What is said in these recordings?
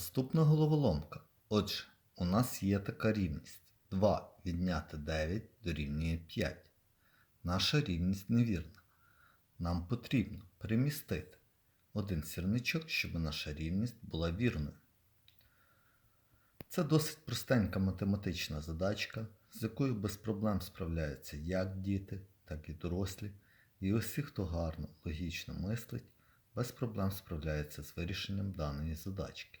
Наступна головоломка. Отже, у нас є така рівність. 2 відняти 9 дорівнює 5. Наша рівність невірна. Нам потрібно перемістити один сірничок, щоб наша рівність була вірною. Це досить простенька математична задачка, з якою без проблем справляються як діти, так і дорослі. І усі, хто гарно, логічно мислить, без проблем справляється з вирішенням даної задачки.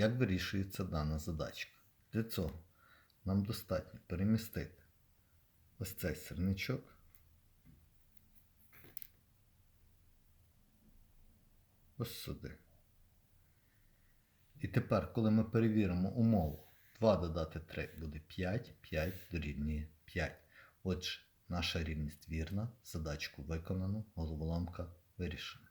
Як вирішується дана задачка? Для цього нам достатньо перемістити ось цей сірничок. Ось сюди. І тепер, коли ми перевіримо умову, 2 додати 3 буде 5, 5 дорівнює 5. Отже, наша рівність вірна, задачку виконано, головоломка вирішена.